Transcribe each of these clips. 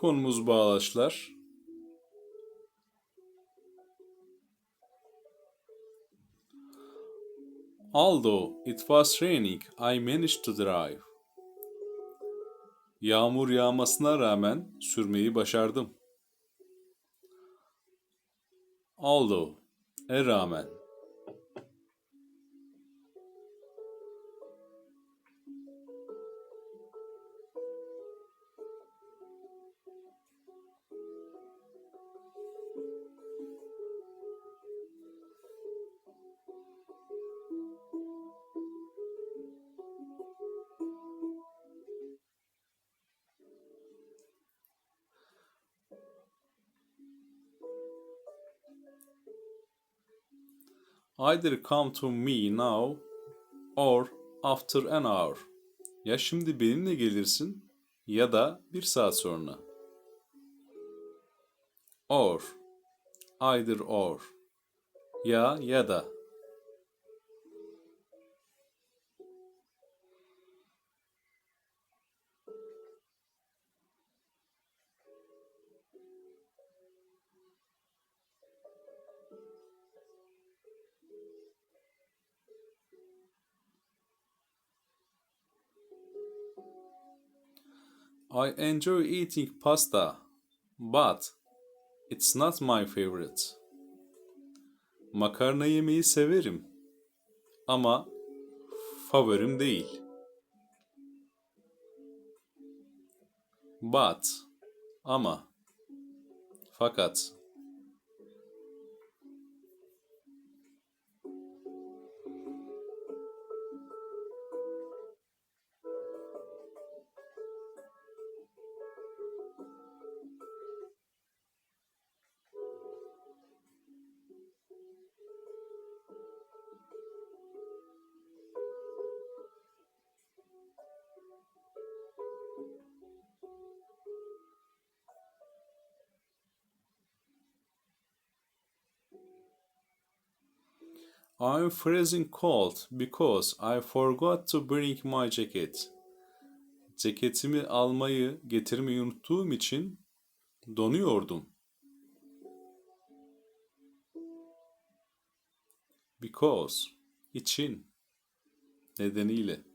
Konumuz bağlaçlar. Although it was raining, I managed to drive. Yağmur yağmasına rağmen sürmeyi başardım. Although, e rağmen. Either come to me now or after an hour. Ya şimdi benimle gelirsin ya da bir saat sonra. Or. Either or. Ya ya da. I enjoy eating pasta, but it's not my favorite. Makarna yemeyi severim ama favorim değil. But ama fakat I'm freezing cold because I forgot to bring my jacket. Ceketimi almayı, getirmeyi unuttuğum için donuyordum. Because, için, nedeniyle.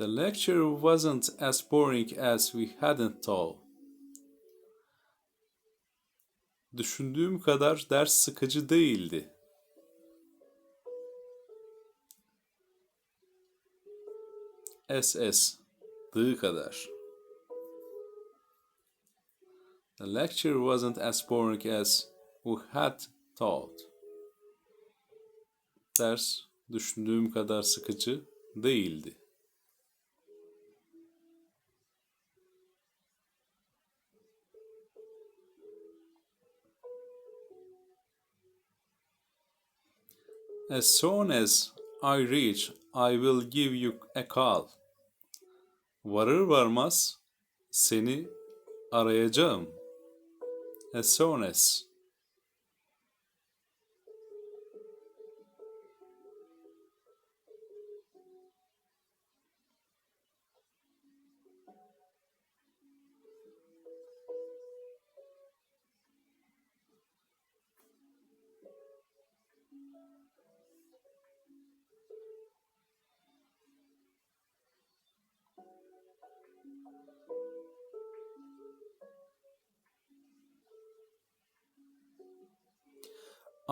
The lecture wasn't as boring as we hadn't thought. Düşündüğüm kadar ders sıkıcı değildi. SS dığı kadar. The lecture wasn't as boring as we had thought. Ders düşündüğüm kadar sıkıcı değildi. As soon as I reach, I will give you a call. Varır varmaz seni arayacağım. As soon as.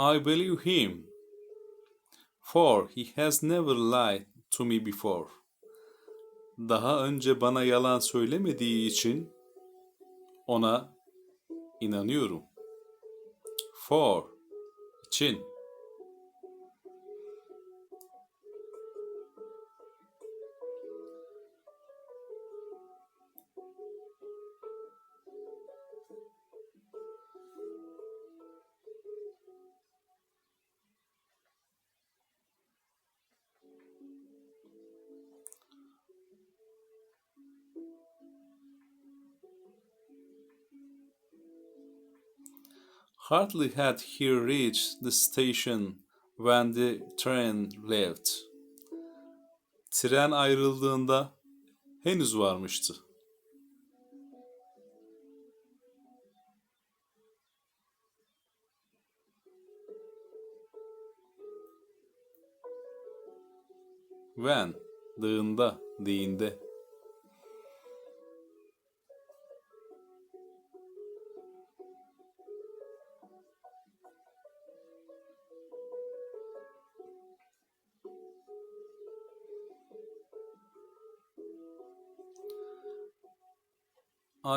I believe him, for he has never lied to me before. Daha önce bana yalan söylemediği için ona inanıyorum. For için Hardly had he reached the station when the train left. Tren ayrıldığında henüz varmıştı. When, dığında, değinde.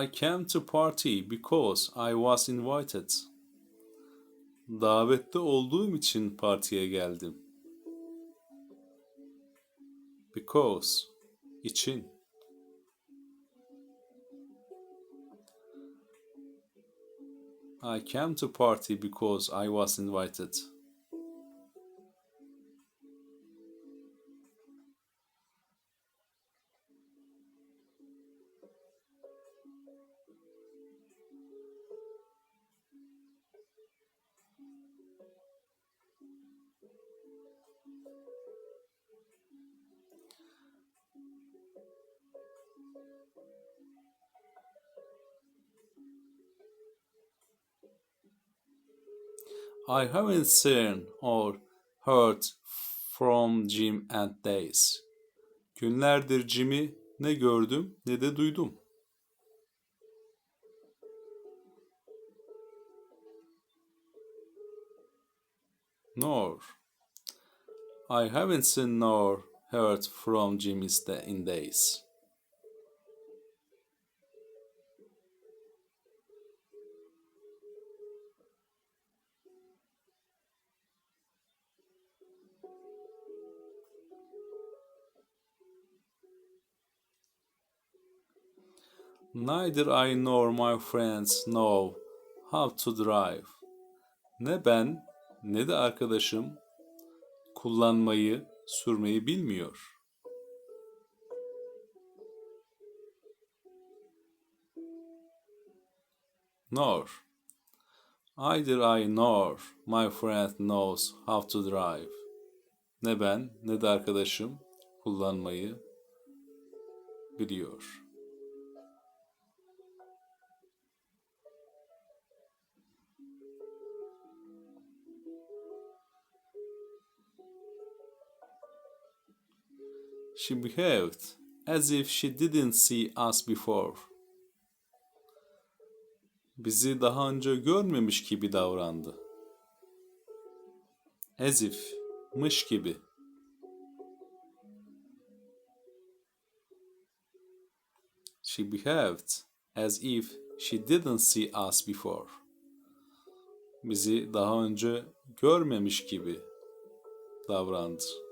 I came to party because I was invited. Davette olduğum için partiye geldim. Because için I came to party because I was invited. I haven't seen or heard from Jim and Days. Günlerdir Jim'i ne gördüm ne de duydum. Nor. I haven't seen nor heard from Jim in days. Neither I nor my friends know how to drive. Ne ben ne de arkadaşım kullanmayı, sürmeyi bilmiyor. Nor. Either I nor my friend knows how to drive. Ne ben ne de arkadaşım kullanmayı biliyor. She behaved as if she didn't see us before. Bizi daha önce görmemiş gibi davrandı. As if, mış gibi. She behaved as if she didn't see us before. Bizi daha önce görmemiş gibi davrandı.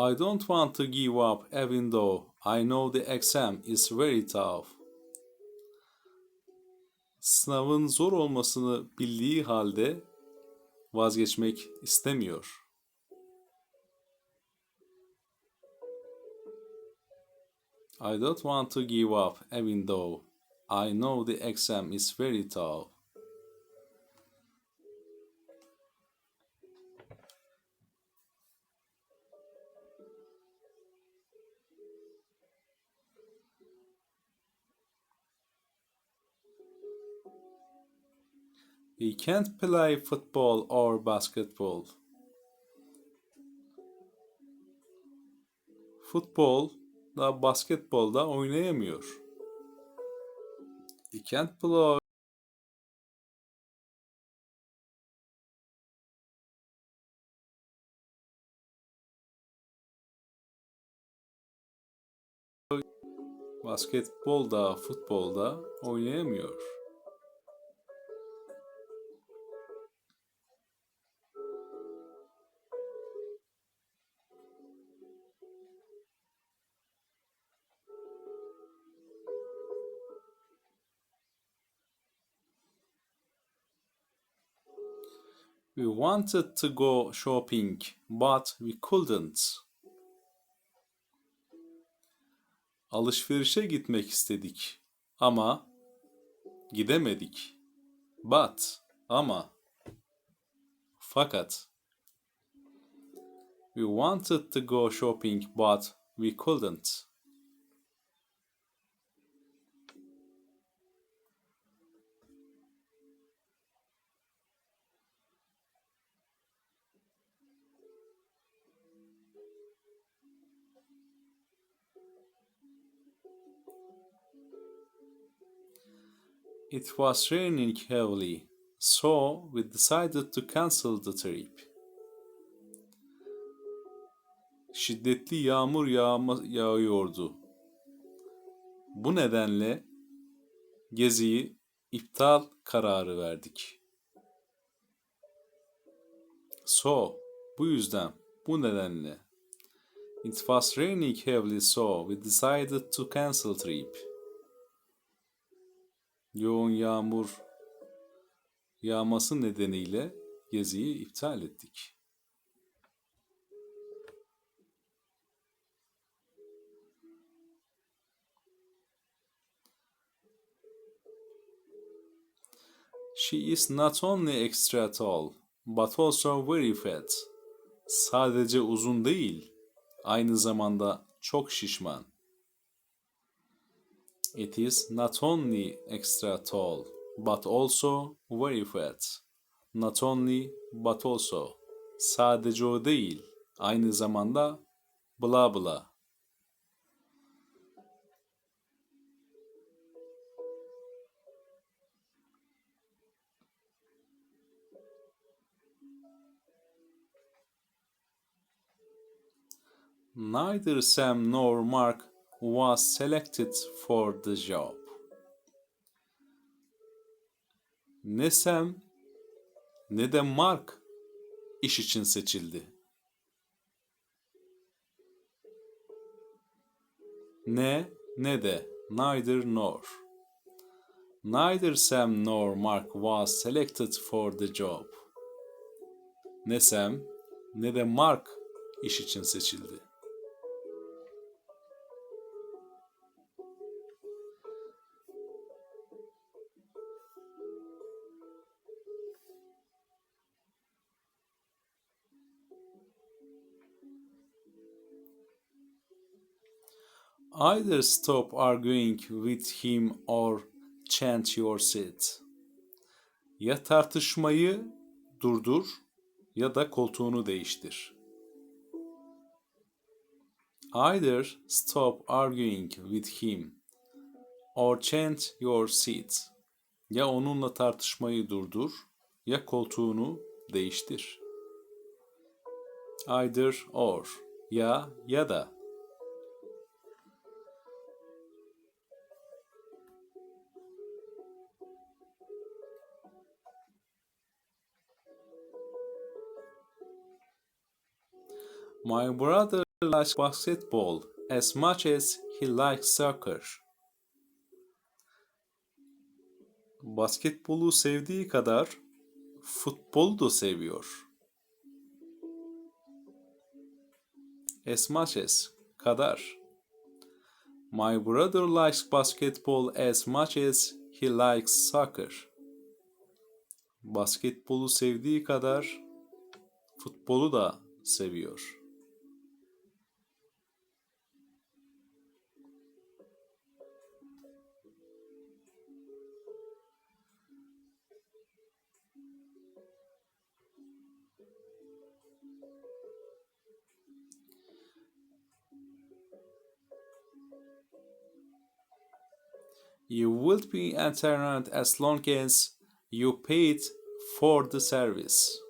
I don't want to give up even though I know the exam is very tough. Sınavın zor olmasını bildiği halde vazgeçmek istemiyor. I don't want to give up even though I know the exam is very tough. He can't play football or basketball. Futbol da basketbolda oynayamıyor. He can't play basketbolda, futbolda oynayamıyor. We wanted to go shopping, but we couldn't. Alışverişe gitmek istedik ama gidemedik. But ama fakat We wanted to go shopping but we couldn't. It was raining heavily, so we decided to cancel the trip. Şiddetli yağmur yağma, yağıyordu. Bu nedenle geziyi iptal kararı verdik. So, bu yüzden, bu nedenle. It was raining heavily so we decided to cancel trip. Yoğun yağmur yağması nedeniyle geziyi iptal ettik. She is not only extra tall, but also very fat. Sadece uzun değil, aynı zamanda çok şişman. It is not only extra tall, but also very fat. Not only, but also. Sadece o değil, aynı zamanda bla bla. Neither Sam nor Mark was selected for the job. Ne Sam ne de Mark iş için seçildi. Ne ne de neither nor. Neither Sam nor Mark was selected for the job. Ne Sam ne de Mark iş için seçildi. Either stop arguing with him or change your seat. Ya tartışmayı durdur ya da koltuğunu değiştir. Either stop arguing with him or change your seat. Ya onunla tartışmayı durdur ya koltuğunu değiştir. Either or ya ya da. My brother likes basketball as much as he likes soccer. Basketbolu sevdiği kadar futbolu da seviyor. As much as kadar. My brother likes basketball as much as he likes soccer. Basketbolu sevdiği kadar futbolu da seviyor. You will be entertained as long as you paid for the service.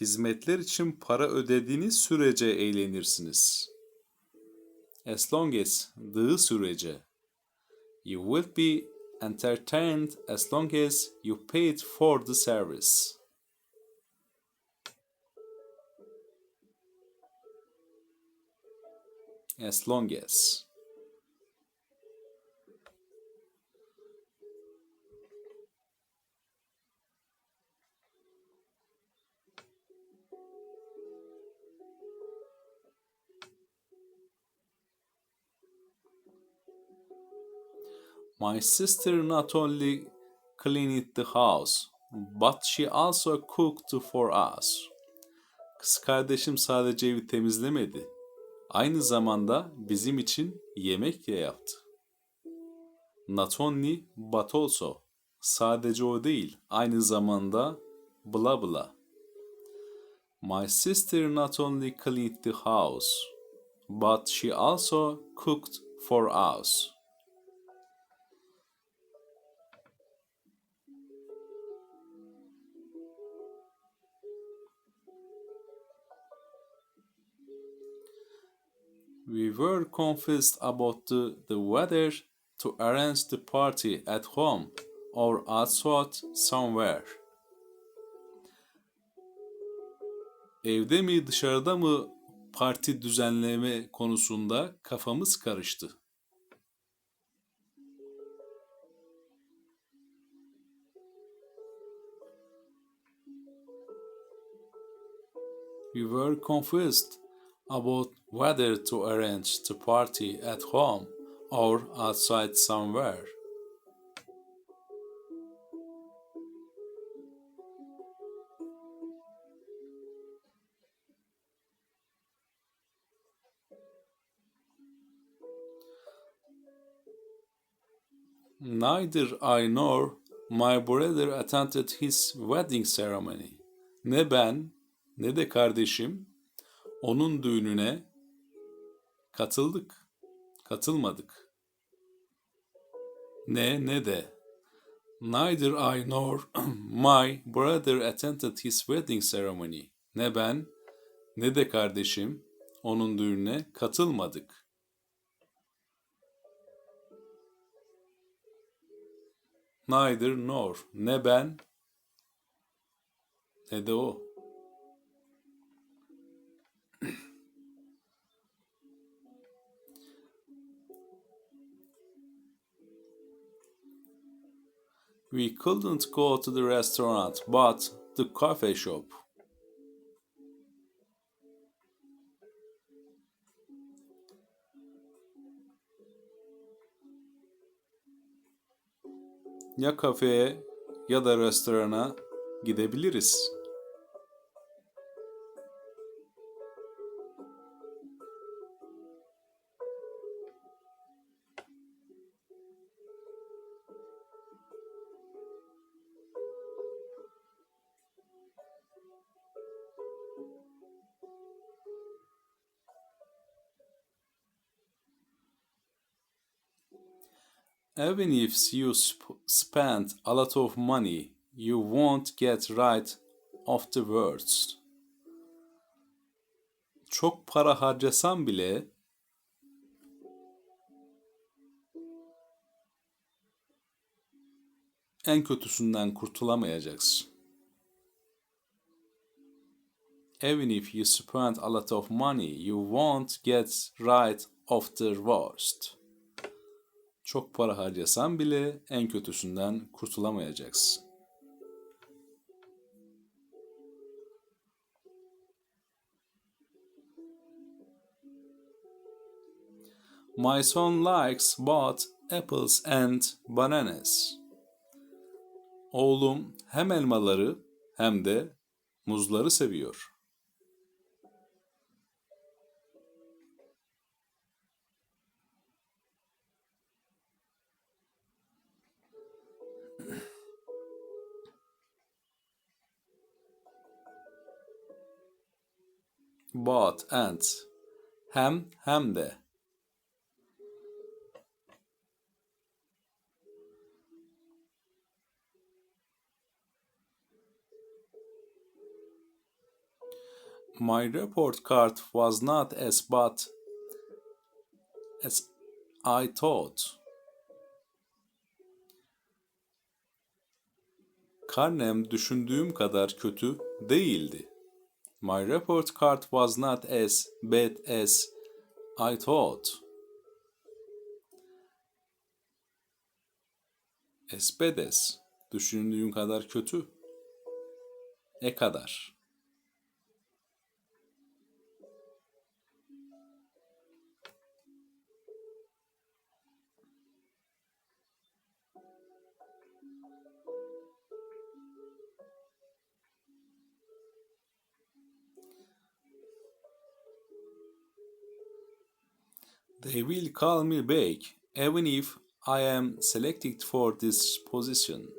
Hizmetler için para ödediğiniz sürece eğlenirsiniz. As long as dığı sürece. You will be entertained as long as you paid for the service. As long as. My sister not only cleaned the house, but she also cooked for us. Kız kardeşim sadece evi temizlemedi. Aynı zamanda bizim için yemek de yaptı. Not only but also. Sadece o değil, aynı zamanda bla bla. My sister not only cleaned the house, but she also cooked for us. We were confused about the, the weather to arrange the party at home or outside somewhere. Evde mi dışarıda mı parti düzenleme konusunda kafamız karıştı. We were confused about whether to arrange the party at home or outside somewhere. Neither I nor my brother attended his wedding ceremony. Ne ben ne de kardeşim onun düğününe katıldık, katılmadık. Ne ne de. Neither I nor my brother attended his wedding ceremony. Ne ben ne de kardeşim onun düğününe katılmadık. Neither nor. Ne ben ne de o. We couldn't go to the restaurant, but the coffee shop. Ya kafeye ya da restorana gidebiliriz. Even if you sp- spend a lot of money, you won't get right of the words. Çok para harcasan bile en kötüsünden kurtulamayacaksın. Even if you spend a lot of money, you won't get right of the worst. Çok para harcasan bile en kötüsünden kurtulamayacaksın. My son likes both apples and bananas. Oğlum hem elmaları hem de muzları seviyor. Both and hem hem de. My report card was not as bad as I thought. Karnem düşündüğüm kadar kötü değildi. My report card was not as bad as I thought. As bad as. Düşündüğün kadar kötü. E kadar. They will call me back even if I am selected for this position.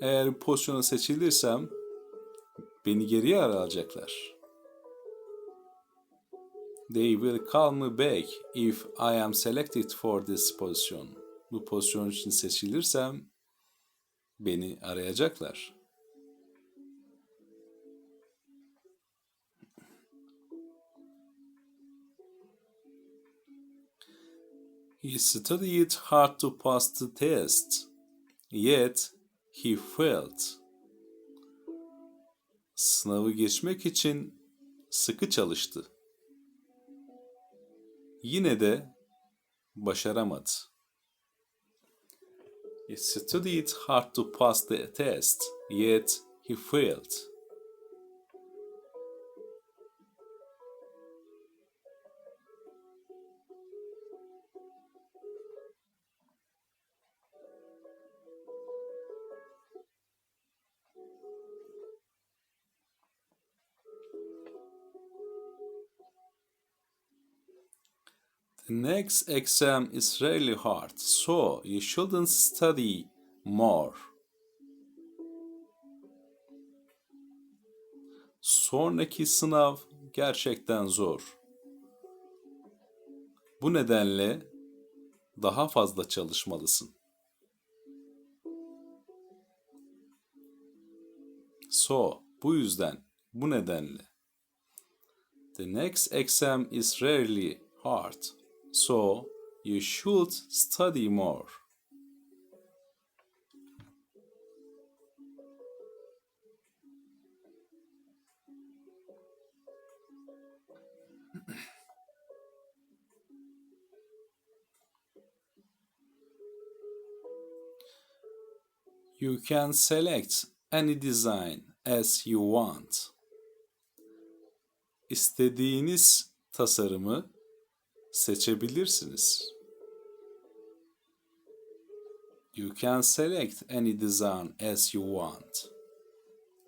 Eğer bu pozisyona seçilirsem beni geriye alacaklar. They will call me back if I am selected for this position. Bu pozisyon için seçilirsem beni arayacaklar. He studied hard to pass the test, yet he failed. Sınavı geçmek için sıkı çalıştı. Yine de başaramadı. He studied hard to pass the test, yet he failed. Next exam is really hard, so you shouldn't study more. Sonraki sınav gerçekten zor. Bu nedenle daha fazla çalışmalısın. So, bu yüzden, bu nedenle. The next exam is really hard, so you should study more. You can select any design as you want. İstediğiniz tasarımı seçebilirsiniz. You can select any design as you want.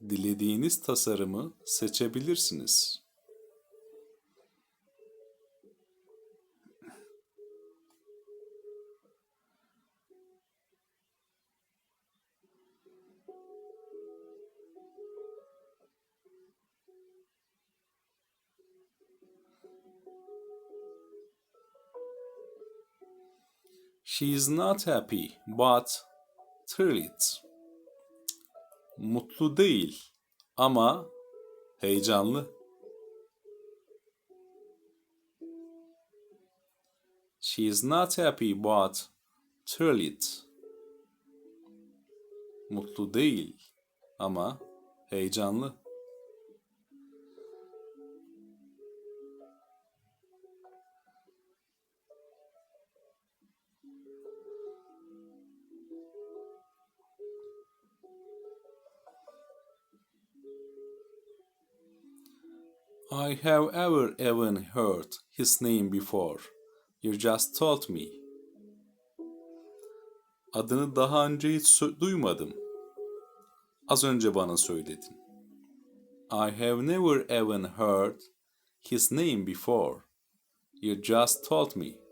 Dilediğiniz tasarımı seçebilirsiniz. She is not happy but thrilled. Mutlu değil ama heyecanlı. She is not happy but thrilled. Mutlu değil ama heyecanlı. I have ever even heard his name before. You just told me. Adını daha önce hiç duymadım. Az önce bana söyledin. I have never even heard his name before. You just told me.